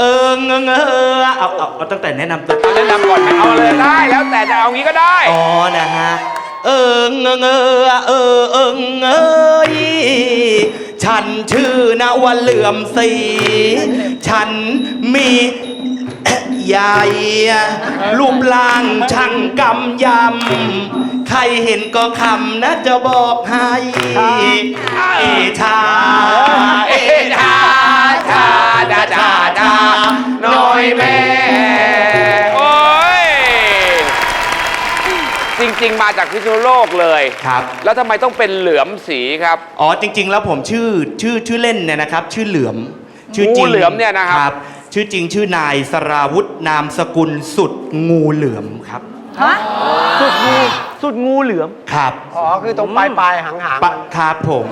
เออเงอเงอเอาเอาเอาตั้งแต่แนะนำตัวเอาแนะนำก่อนไหมเอาเลยได้ แล้วแต่จะเอางี้ก็ได้ อ๋อนะฮะเออเงอเงอเออเออเงยฉันชื่อนวันเหลื่อมสีฉันมีใหญ่รูปร่างช่างกำยำ ใครเห็นก็คำนะจะบอกให้เอชาเอชาชา ริง ๆ มาจากพิษณุโลกเลย ครับ แล้วทำไมต้องเป็นเหลือมสีครับ อ๋อจริง ๆ แล้วผมชื่อชื่อชื่อเล่นเนี่ยนะครับ ชื่อเหลือมชื่อจริงูเหลือมเนี่ยนะครับ ชื่อจริงชื่อนายสราวุธนามสกุลสุดงูเหลือมครับฮะสุดงูสุดงูเหลือม ครับอ๋อ คือตรงปลายปลายๆหางหางๆปะครับผม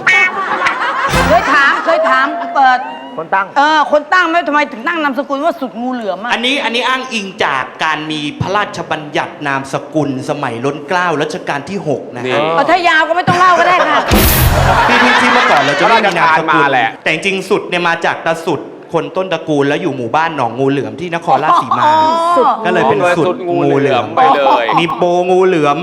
เคยถามเคยถามเปิด คนตั้ง เออคนตั้งไหมทำไมถึงตั้งนามสกุลว่าสุดงูเหลือมอะอันนี้อันนี้อ้างอิงจากการมีพระราชบัญญัตินามสกุลสมัยล้นเกล้ารัชกาลที่ 6 นะนี่ฮะ เออถ้ายาวก็ไม่ต้องเล่าก็ได้ค่ะที่ที่ที่เมื่อก่อนเราจะไม่มีนามสพระราชทานกุมาลแหละ แต่จริงๆสุดเนี่ยมาจากตาสุดคนต้นตระกูลแล้วอยู่หมู่บ้านหนองงูเหลือมที่นครราชสีมาสุดก็เลยเป็นอ๋อสุดสุดงูงูเหเหลืลืออมมไปเลย มีโปงูเหลือม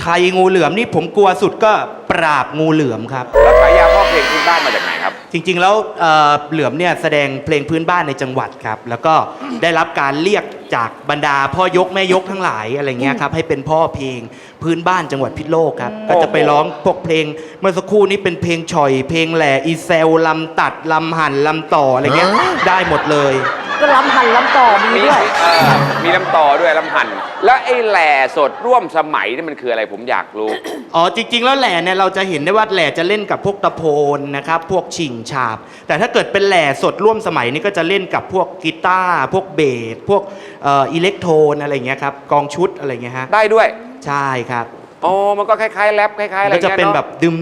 ไทยงูเหลือมนี่ผมกลัวสุดก็ปราบงูเหลือมครับ แล้วฉายาพ่อเพลงพื้นบ้านมาจากไหนครับ จริงๆ แล้วเอ่อเหลือมเนี่ยแสดงเพลงพื้นบ้านในจังหวัดครับ แล้วก็ได้รับการเรียกจากบรรดาพ่อยกแม่ยกทั้งหลายอะไรเงี้ยครับให้เป็นพ่อเพลงพื้นบ้านจังหวัดพิษณุโลกครับก็จะไปร้องพวกเพลงเมื่อสักครู่นี้เป็นเพลงฉ่อย เพลงแหล่อีเซลลำตัดลำหั่นลำต่ออะไรเงี้ยได้หมดเลย ก็ล้ำหันล้ำต่อมีมีด้วยเอ่อมีลำต่อด้วยลำหันแล้วไอ้แหล่สดร่วมสมัยนี่มันคืออะไรผมอยากรู้ อ๋อจริง ๆ แล้วแหล่เนี่ยเราจะเห็นได้ว่าแหล่จะเล่นกับพวกตะโพนนะครับพวกฉิงฉาบ แต่ถ้าเกิดเป็นแหล่สดร่วมสมัยนี่ก็จะเล่นกับพวกกีตาร์พวกเบสพวกเอ่ออิเล็กโทรนอะไรเงี้ยครับกองชุดอะไรเงี้ยฮะได้ด้วย ใช่ครับอ๋อ มันก็คล้ายๆแรปคล้ายๆ อะไรก็จะเงี้ยเป็นเนาะแบบดึม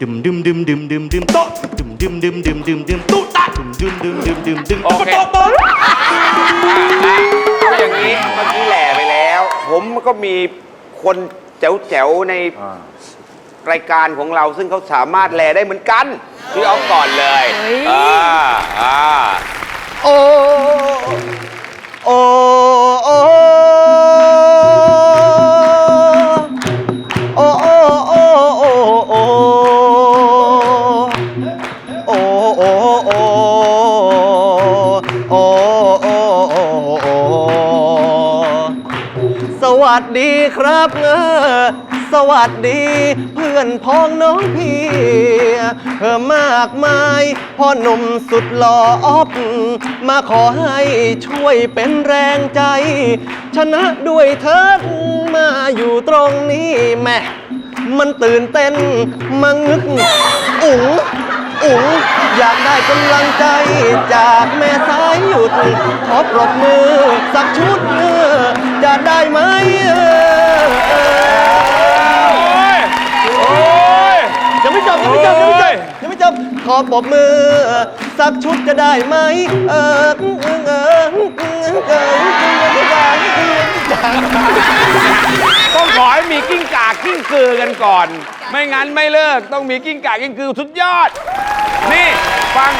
ดึมดึมดึมดึมดึมดึมโต๊ะดึมดึมดึมดึมดึมดึมตุ๊ ตะดึงดึงดึงดึงดึงดึมโอเค โต๊ะโต๊ะอะเอย่างนี้เมื่อกี้แหล่ไปแล้ว ผมก็มีคนแจ๋วๆในรายการของเราซึ่งเขาสามารถแหล่ได้เหมือนกันพี่เอาก่อนเลยอ่า สวัสดีครับเออสวัสดี เพื่อนพ้องน้องพี่เพิ่มากมายพ่อหนุ่มสุดหล่อออบมาขอให้ช่วยเป็นแรงใจ ชนะด้วยเถิดมาอยู่ตรงนี้แม่มันตื่นเต้นมังนึกอุ๋งอุ๋งอยากได้กำลังใจ จากแม่สายหยุดขอปรบมือสักชุดเออ จะได้ไหมเออเออโอ้ย ยังไม่จบยังไม่จบยังไม่จบยังไม่จบขอปรบมือ สักชุดจะได้ไหมเออเออเออเออเอต้องขอให้มีกิ้งก่ากิ้งกือกันก่อน ไม่งั้นไม่เลิก ต้องมีกิ้งก่ากิ้งกือสุดยอด นี่ ฟัง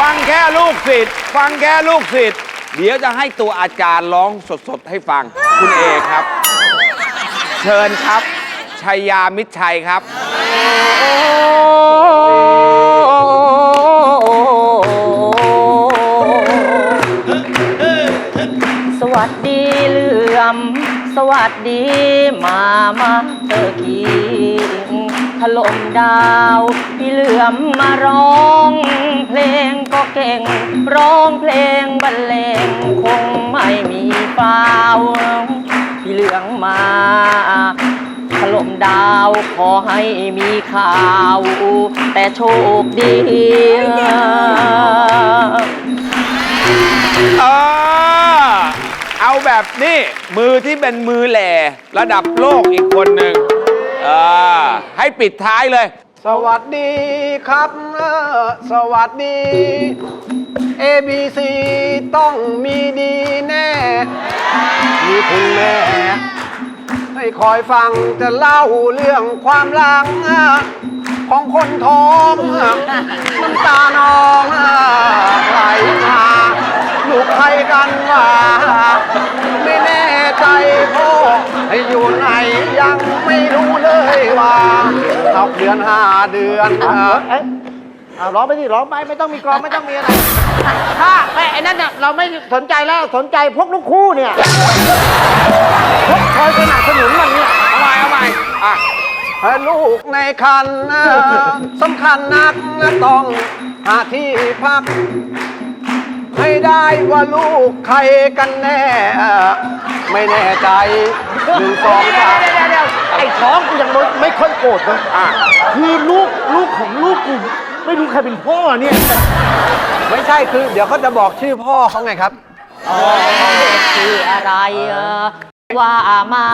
ฟังแค่ลูกศิษย์ ฟังแค่ลูกศิษย์ เดี๋ยวจะให้ตัวอาจารย์ร้องสดๆ ให้ฟัง คุณเอครับ เชิญครับชัยยามิตรชัยครับ สวัสดีเหลื่อม สวัสดีมามาเตอร์คิง ถล่มดาวพี่เหลื่อมมาร้องเพลงก็เก่ง ร้องเพลงบรรเลงคงไม่มีฟาวพี่เหลืองมาถล่มดาวขอให้มีข่าว แต่โชคดีเออเอาแบบนี้มือที่เป็นมือแหล่ระดับโลกอีกคนหนึ่ง เออให้ปิดท้ายเลย สวัสดีครับเออสวัสดี A B C ต้องมีดีแน่ มีคุณแม่ให้คอยฟังจะเล่าเรื่องความหลังของคนท้องน้ำตานองไหลมาลูกใครกันว่าไม่แน่ ใจพ่อให้อยู่ไหนยังไม่รู้เลยว่าตกเดือนห้าเดือนเอ๊ะเอาร้องไปสิร้องไปไม่ต้องมีกลองไม่ต้องมีอะไรถ้าไอ้ไอ้นั่นเนี่ยเราไม่สนใจแล้วสนใจพวกลูกคู่เนี่ยพวกคอยสนับสนุนมันเนี่ยเอาใหม่เอาใหม่อะลูกในคันสำคัญนักต้องหาที่พัก ให้ได้ว่าลูกใครกันแน่ ไม่แน่ใจหนึ่งสองสามเดี๋ยวเดี๋ยวเดี๋ยวไอ้ท้องกูยังไม่ค่อยโกรธนะอะคือลูกลูกของลูกกูไม่รู้ใครเป็นพ่อเนี่ย ไม่ใช่คือ เดี๋ยวเขาจะบอกชื่อพ่อเขาไงครับ ชื่ออะไรเอ่อ ว่ามา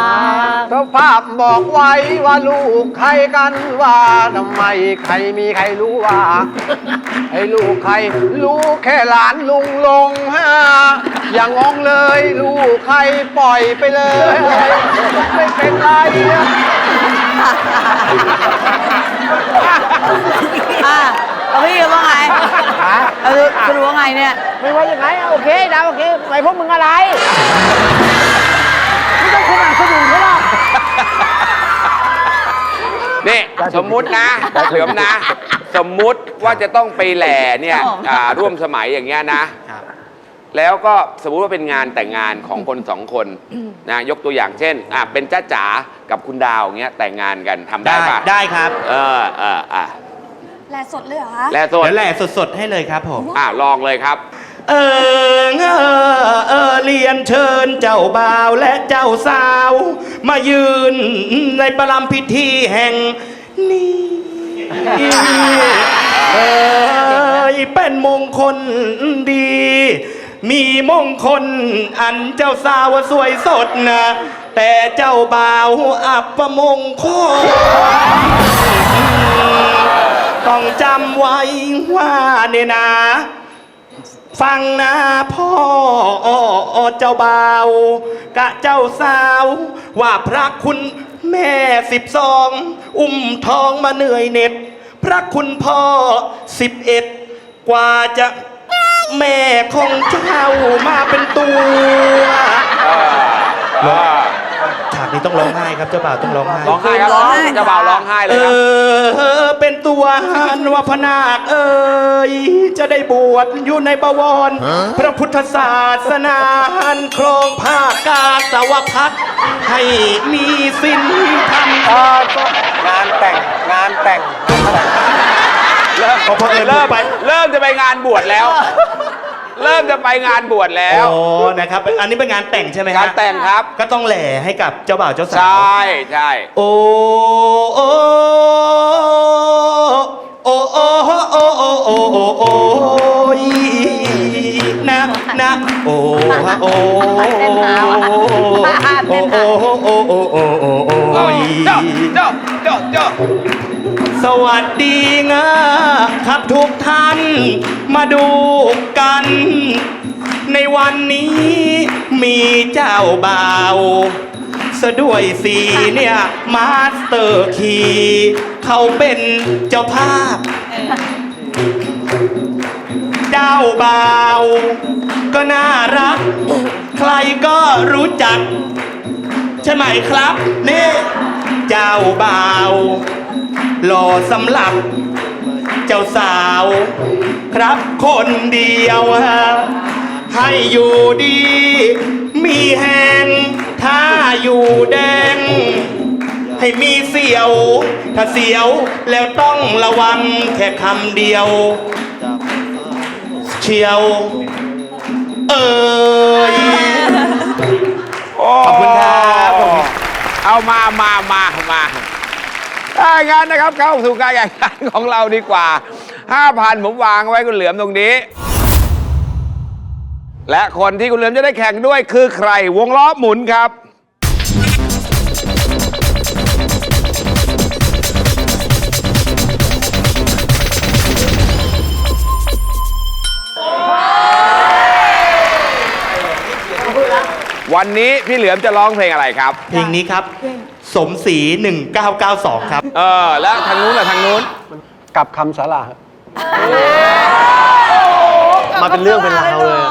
เจ้าภาพบอกไว้ว่าลูกใครกันว่าทำไมใครมีใครรู้ว่า ไอ้ลูกใคร รู้แค่หลานลุงลงฮะอย่างงงเลย ลูกใครปล่อยไปเลย ไม่เป็นไรอะเอาพี่ว่าไงเอาคุณว่าไงเนี่ย ไม่ว่าอย่างไงโอเคดาวโอเคไปพวกมึงอะไร ไม่ต้องสนับสนุนเขาหรอกนี่สมมุตินะเหลือมนะ สมมุติว่าจะต้องไปแหล่เนี่ยอ่าร่วมสมัยอย่างเงี้ยนะ แล้วก็สมมุติว่าเป็นงานแต่งงานของคนสองคนนะยกตัวอย่างเช่นอะเป็นจ้าจ๋ากับคุณดาวเงี้ยแต่งงานกันทำได้ได้ปะได้ครับเออเอออะแลสดเลยเหรอคะแล้วโซนเดี๋ยวแหล่สดๆให้เลยครับผมอะลองเลยครับ เออเออเออเรี ยนเชิญเจ้าบ่าวและเจ้าสาว มายืนในประลำพิธีแห่งนี้เอยเป็นมงคลดี มีมงคลอันเจ้าสาวสวยสดนะ แต่เจ้าบ่าวอับประมงคลต้องจำไว้ว่าเนี่ยนะ ฟังนะพ่อเจ้าบ่าวกะเจ้าสาว ว่าพระคุณแม่สิบสองอุ้มท้องมาเหนื่อยเหน็ด พระคุณพ่อสิบเอ็ดกว่าจะแม่ของเจ้ามาเป็นตัว ฉากนี้ต้องร้องไห้ครับเจ้าบ่าวต้องร้องไห้ร้องไห้ครับร้องไห้ เจะบ่าวร้องไห้เลเอยครับอเป็นตัวหันว่าพนาคเอ่ยจะได้บวชอยู่ในบวร พระพุทธศาสนาหันครองภาคกาสาวพัดให้มีสิ้นธรรม เออก็งานแต่งงานแต่งเริ่มพอเผอิญเริ่มไป เริ่มจะไปงานบวชแล้ว เริ่มจะไปงานบวชแล้ว อ๋อนะครับ อันนี้เป็นงานแต่งใช่ไหมงานแต่งครับ ก็ต้องแหล่ให้กับเจ้าบ่าวเจ้าใชสาว่ใช่โอ้โอ้โอ้โอ้โอ้โอ้โอ้โอ้โอ้ยนะนะโอ้ฮะโอ้โอ้โอ้โอ้โอ้โอ้โอ้โอ้โอ้ยเจ้าเจ้าเจ้าเจ้า สวัสดีงะครับทุกท่านมาดูกัน ในวันนี้มีเจ้าบ่าวซะด้วยสีเนี่ย มาสเตอร์คีเขาเป็นเจ้าภาพ เจ้าบ่าวก็น่ารัก ใครก็รู้จัก ใช่ไหมครับ นี่ เจ้าบ่าว หล่อสำหรับเจ้าสาว ครับคนเดียวฮะให้อยู่ดี มีแหงถ้าอยู่แดง ให้มีเสียว ถ้าเสียวแล้วต้องระวังแค่คำเดียว เชียว เอ้ยขอบคุณครับผมเอามามามามา ถ้าอย่างนั้นนะครับเข้าสู่การแข่งขันของเราดีกว่า 5,000 ผมวางไว้คุณเหลือมตรงนี้ และคนที่คุณเหลือมจะได้แข่งด้วยคือใคร วงล้อหมุนครับ วันนี้พี่เหลือมจะร้องเพลงอะไรครับ เพลงนี้ครับ สมศรี1992 ครับ เออ แล้วทางนู้นล่ะทางนู้นกับคำสาราครับมาเป็นเรื่องเป็นราวเลย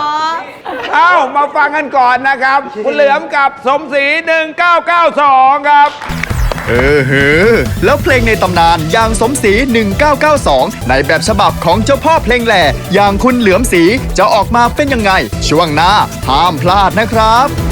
อะมาฟังกันก่อนนะครับ คุณเหลือมกับสมศรี 1992 ครับ เออเฮอแล้วเพลงในตำนานอย่างสมศรี 1992 ในแบบฉบับของเจ้าพ่อเพลงแหล่อย่างคุณเหลือมศรีจะออกมาเป็นยังไง ช่วงหน้าห้ามพลาดนะครับ